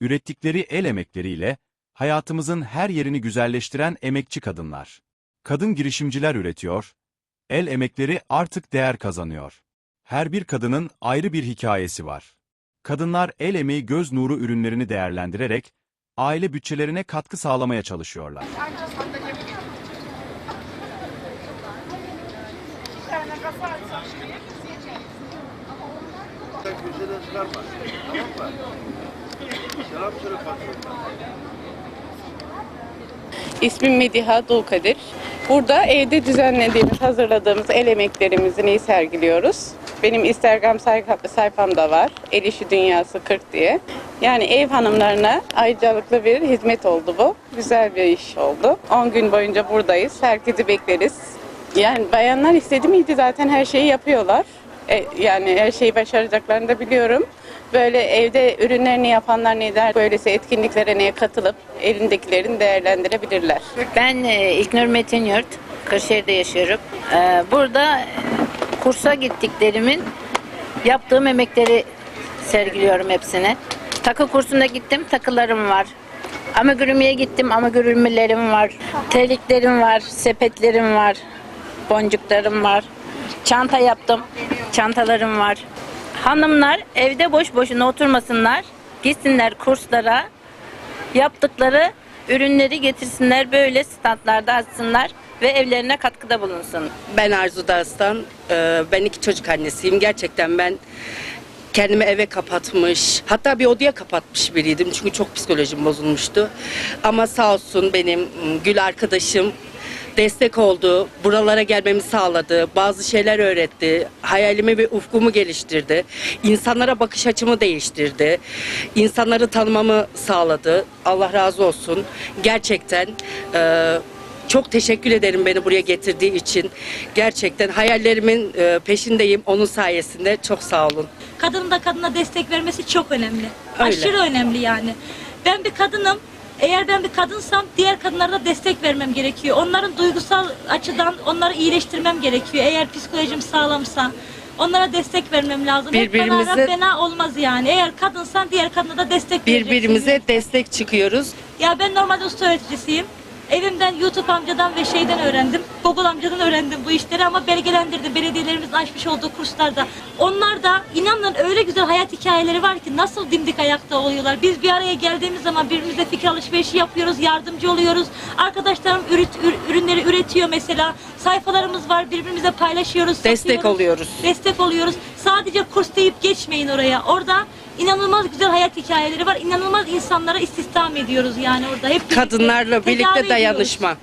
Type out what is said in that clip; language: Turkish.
Ürettikleri el emekleriyle hayatımızın her yerini güzelleştiren emekçi kadınlar. Kadın girişimciler üretiyor, el emekleri artık değer kazanıyor. Her bir kadının ayrı bir hikayesi var. Kadınlar el emeği göz nuru ürünlerini değerlendirerek aile bütçelerine katkı sağlamaya çalışıyorlar. Köşeden çıkarma. Tamam mı? İsmim Mediha Dulkadir. Burada evde düzenlediğimiz, hazırladığımız el emeklerimizi sergiliyoruz. Benim Instagram sayfa- sayfam da var. El İşi Dünyası 40 diye. Yani ev hanımlarına ayrıcalıklı bir hizmet oldu bu. Güzel bir iş oldu. 10 gün boyunca buradayız. Herkesi bekleriz. Yani bayanlar istedi miydi zaten her şeyi yapıyorlar. E, yani her şeyi başaracaklarını da biliyorum. Böyle evde ürünlerini yapanlar ne der, böylesi etkinliklere neye katılıp elindekilerini değerlendirebilirler. Ben e, İlknur Metin Yurt, Kırşehir'de yaşıyorum. E, Burada kursa gittiklerimin yaptığım emekleri sergiliyorum hepsine. Takı kursuna gittim, takılarım var. Amigurimiye gittim, amigurimilerim var. Terliklerim var, sepetlerim var, boncuklarım var. Çanta yaptım, çantalarım var. Hanımlar evde boş boşuna oturmasınlar, gitsinler kurslara, yaptıkları ürünleri getirsinler böyle standlarda açsınlar ve evlerine katkıda bulunsun. Ben Arzu Dağıstan. Ee, Ben iki çocuk annesiyim. Gerçekten ben kendimi eve kapatmış, hatta bir odaya kapatmış biriydim. Çünkü çok psikolojim bozulmuştu. Ama sağ olsun benim ım, Gül arkadaşım destek oldu. Buralara gelmemi sağladı. Bazı şeyler öğretti. Hayalimi ve ufkumu geliştirdi. İnsanlara bakış açımı değiştirdi. İnsanları tanımamı sağladı. Allah razı olsun. Gerçekten e, çok teşekkür ederim beni buraya getirdiği için. Gerçekten hayallerimin e, peşindeyim onun sayesinde. Çok sağ olun. kadının da kadına destek vermesi çok önemli. Öyle. Aşırı önemli yani. Ben bir kadınım. Eğer ben bir kadınsam diğer kadınlara da destek vermem gerekiyor. Onların duygusal açıdan onları iyileştirmem gerekiyor. Eğer psikolojim sağlamsa onlara destek vermem lazım. Hep Birbirimize- Arap fena olmaz yani. Eğer kadınsan diğer kadına da destek vereceksin. Birbirimize destek çıkıyoruz. Ya ben normalde usta öğreticisiyim. Evimden YouTube amcadan ve şeyden öğrendim. Google amcadan öğrendim bu işleri ama belgelendirdim. Belediyelerimizin açmış olduğu kurslarda. Onlar da inanın öyle güzel hayat hikayeleri var ki nasıl dimdik ayakta oluyorlar. Biz bir araya geldiğimiz zaman birbirimizle fikir alışverişi yapıyoruz, yardımcı oluyoruz. Arkadaşlarım üret- ür- ürünleri üretiyor mesela. Sayfalarımız var, birbirimize paylaşıyoruz, Destek satıyoruz. oluyoruz. Destek oluyoruz. Sadece kurs deyip geçmeyin oraya. Orada İnanılmaz güzel hayat hikayeleri var. İnanılmaz insanlara istihdam ediyoruz yani orada. Hep Kadınlarla tedavi birlikte ediyoruz. dayanışma.